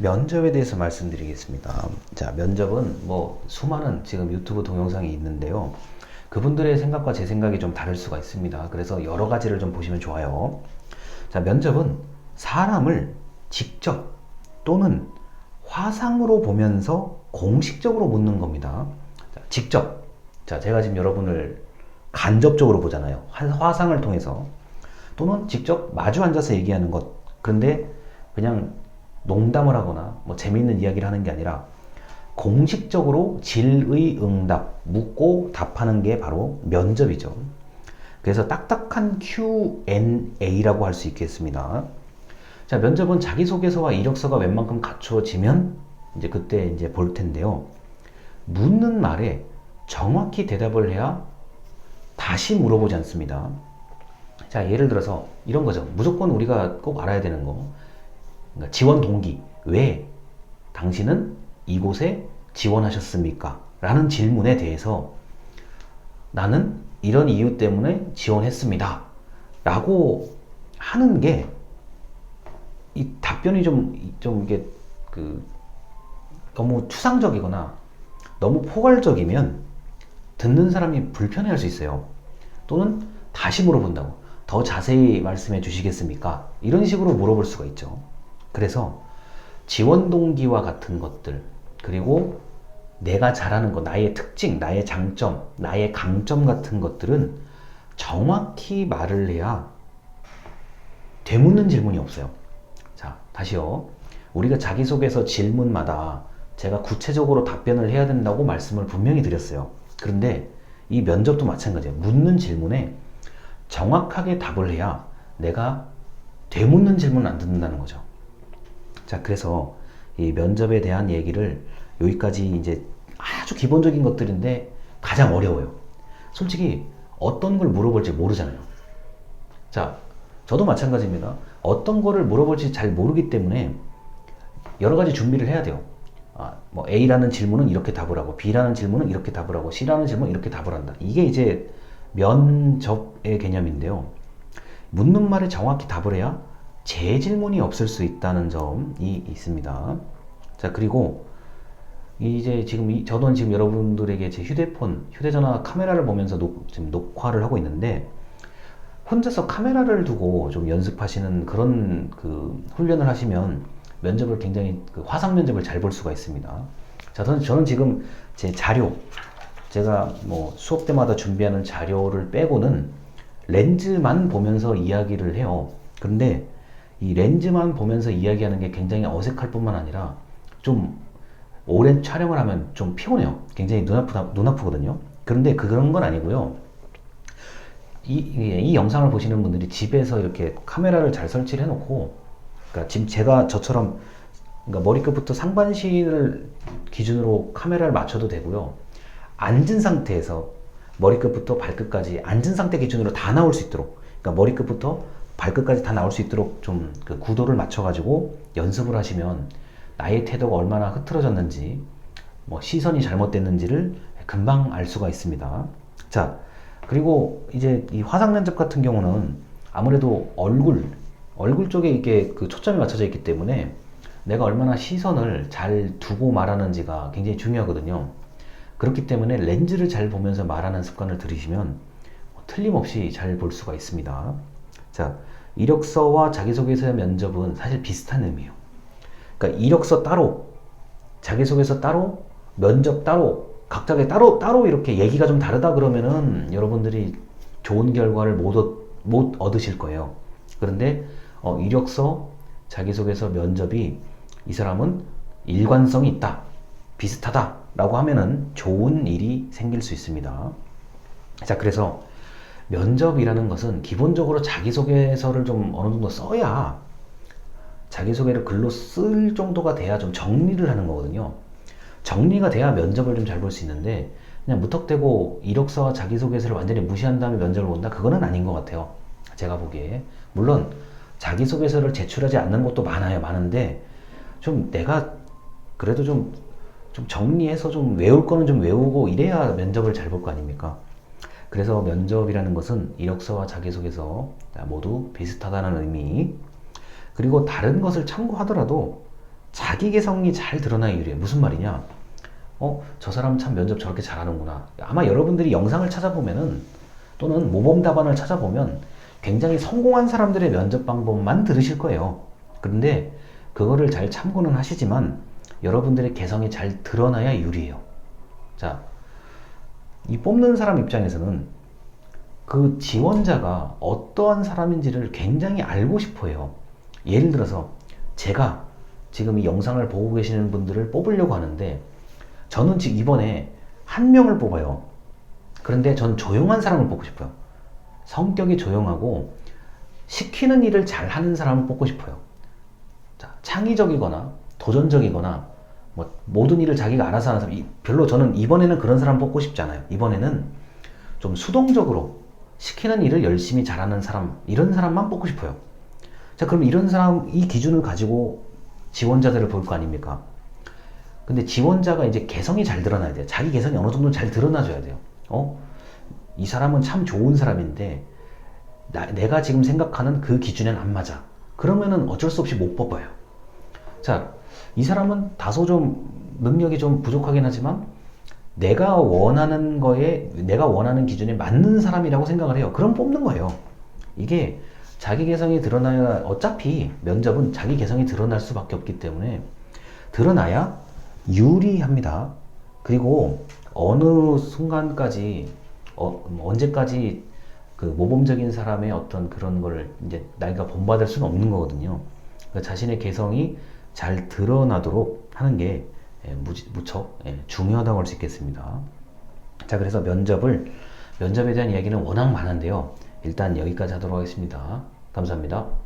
면접에 대해서 말씀드리겠습니다. 자, 면접은 뭐 수많은 지금 유튜브 동영상이 있는데요. 그분들의 생각과 제 생각이 좀 다를 수가 있습니다. 그래서 여러 가지를 좀 보시면 좋아요. 자, 면접은 사람을 직접 또는 화상으로 보면서 공식적으로 묻는 겁니다. 자, 직접. 자, 제가 지금 여러분을 간접적으로 보잖아요. 한 화상을 통해서. 또는 직접 마주 앉아서 얘기하는 것. 그런데 그냥 농담을 하거나 뭐 재미있는 이야기를 하는 게 아니라 공식적으로 질의 응답 묻고 답하는 게 바로 면접이죠. 그래서 딱딱한 Q&A라고 할 수 있겠습니다. 자, 면접은 자기소개서와 이력서가 웬만큼 갖추어지면 이제 그때 이제 볼 텐데요. 묻는 말에 정확히 대답을 해야 다시 물어보지 않습니다. 자, 예를 들어서 이런 거죠. 무조건 우리가 꼭 알아야 되는 거. 그러니까 지원 동기. 왜 당신은 이곳에 지원하셨습니까? 라는 질문에 대해서 나는 이런 이유 때문에 지원했습니다. 라고 하는 게 이 답변이 좀, 좀 이게 그 너무 추상적이거나 너무 포괄적이면 듣는 사람이 불편해할 수 있어요. 또는 다시 물어본다고. 더 자세히 말씀해 주시겠습니까? 이런 식으로 물어볼 수가 있죠. 그래서 지원 동기와 같은 것들, 그리고 내가 잘하는 것, 나의 특징, 나의 장점, 나의 강점 같은 것들은 정확히 말을 해야 되묻는 질문이 없어요. 자, 다시요. 우리가 자기소개서 질문마다 제가 구체적으로 답변을 해야 된다고 말씀을 분명히 드렸어요. 그런데 이 면접도 마찬가지예요. 묻는 질문에 정확하게 답을 해야 내가 되묻는 질문을 안 듣는다는 거죠. 자, 그래서 이 면접에 대한 얘기를 여기까지 이제 아주 기본적인 것들인데 가장 어려워요. 솔직히 어떤 걸 물어볼지 모르잖아요. 자, 저도 마찬가지입니다. 어떤 거를 물어볼지 잘 모르기 때문에 여러 가지 준비를 해야 돼요. 아, 뭐 A라는 질문은 이렇게 답을 하고 B라는 질문은 이렇게 답을 하고 C라는 질문은 이렇게 답을 한다. 이게 이제 면접의 개념인데요. 묻는 말에 정확히 답을 해야 재질문이 없을 수 있다는 점이 있습니다. 자, 그리고 이제 지금 이, 저도 지금 여러분들에게 제 휴대폰, 휴대전화 카메라를 보면서 녹, 지금 녹화를 하고 있는데 혼자서 카메라를 두고 좀 연습하시는 그런 그 훈련을 하시면 면접을 굉장히 그 화상 면접을 잘 볼 수가 있습니다. 자, 저는, 저는 지금 제 자료, 제가 뭐 수업 때마다 준비하는 자료를 빼고는 렌즈만 보면서 이야기를 해요. 그런데 이 렌즈만 보면서 이야기하는 게 굉장히 어색할 뿐만 아니라 좀 오랜 촬영을 하면 좀 피곤해요. 굉장히 눈 아프다, 눈 아프거든요. 그런데 그런 건 아니고요. 이, 이, 이 영상을 보시는 분들이 집에서 이렇게 카메라를 잘 설치를 해놓고, 그러니까 지금 제가 저처럼 그러니까 머리끝부터 상반신을 기준으로 카메라를 맞춰도 되고요. 앉은 상태에서 머리끝부터 발끝까지 앉은 상태 기준으로 다 나올 수 있도록, 그러니까 머리끝부터 발끝까지 다 나올 수 있도록 좀 그 구도를 맞춰가지고 연습을 하시면 나의 태도가 얼마나 흐트러졌는지, 뭐 시선이 잘못됐는지를 금방 알 수가 있습니다. 자, 그리고 이제 이 화상 면접 같은 경우는 아무래도 얼굴, 얼굴 쪽에 이게 그 초점이 맞춰져 있기 때문에 내가 얼마나 시선을 잘 두고 말하는지가 굉장히 중요하거든요. 그렇기 때문에 렌즈를 잘 보면서 말하는 습관을 들이시면 틀림없이 잘 볼 수가 있습니다. 자, 이력서와 자기소개서 면접은 사실 비슷한 의미예요. 그러니까 이력서 따로, 자기소개서 따로, 면접 따로, 각자의 따로 따로 이렇게 얘기가 좀 다르다 그러면은 여러분들이 좋은 결과를 못, 얻, 못 얻으실 거예요. 그런데 어, 이력서, 자기소개서, 면접이 이 사람은 일관성이 있다, 비슷하다라고 하면은 좋은 일이 생길 수 있습니다. 자, 그래서 면접이라는 것은 기본적으로 자기소개서를 좀 어느 정도 써야 자기소개를 글로 쓸 정도가 돼야 좀 정리를 하는 거거든요. 정리가 돼야 면접을 좀 잘 볼 수 있는데 그냥 무턱대고 이력서와 자기소개서를 완전히 무시한 다음에 면접을 본다? 그거는 아닌 것 같아요. 제가 보기에. 물론 자기소개서를 제출하지 않는 것도 많아요. 많은데 좀 내가 그래도 좀, 좀 정리해서 좀 외울 거는 좀 외우고 이래야 면접을 잘 볼 거 아닙니까? 그래서 면접이라는 것은 이력서와 자기소개서 모두 비슷하다는 의미. 그리고 다른 것을 참고하더라도 자기 개성이 잘 드러나야 유리해. 무슨 말이냐? 어, 저 사람 참 면접 저렇게 잘하는구나. 아마 여러분들이 영상을 찾아보면은 또는 모범 답안을 찾아보면 굉장히 성공한 사람들의 면접 방법만 들으실 거예요. 그런데 그거를 잘 참고는 하시지만 여러분들의 개성이 잘 드러나야 유리해요. 자, 이 뽑는 사람 입장에서는 그 지원자가 어떠한 사람인지를 굉장히 알고 싶어 해요. 예를 들어서 제가 지금 이 영상을 보고 계시는 분들을 뽑으려고 하는데 저는 지금 이번에 한 명을 뽑아요. 그런데 전 조용한 사람을 뽑고 싶어요. 성격이 조용하고 시키는 일을 잘 하는 사람을 뽑고 싶어요. 자, 창의적이거나 도전적이거나 뭐 모든 일을 자기가 알아서 하는 사람 이- 별로 저는 이번에는 그런 사람 뽑고 싶지 않아요. 이번에는 좀 수동적으로 시키는 일을 열심히 잘하는 사람 이런 사람만 뽑고 싶어요. 자, 그럼 이런 사람 이 기준을 가지고 지원자들을 볼 거 아닙니까? 근데 지원자가 이제 개성이 잘 드러나야 돼요. 자기 개성이 어느 정도 잘 드러나줘야 돼요. 어? 이 사람은 참 좋은 사람인데 나- 내가 지금 생각하는 그 기준엔 안 맞아. 그러면은 어쩔 수 없이 못 뽑아요. 자, 이 사람은 다소 좀 능력이 좀 부족하긴 하지만 내가 원하는 거에 내가 원하는 기준에 맞는 사람이라고 생각을 해요. 그럼 뽑는 거예요. 이게 자기 개성이 드러나야 어차피 면접은 자기 개성이 드러날 수밖에 없기 때문에 드러나야 유리합니다. 그리고 어느 순간까지 어, 언제까지 그 모범적인 사람의 어떤 그런 걸 이제 나이가 본받을 수는 없는 거거든요. 그러니까 자신의 개성이 잘 드러나도록 하는 게 예, 무척 예, 중요하다고 할 수 있겠습니다. 자, 그래서 면접을 면접에 대한 이야기는 워낙 많은데요. 일단 여기까지 하도록 하겠습니다. 감사합니다.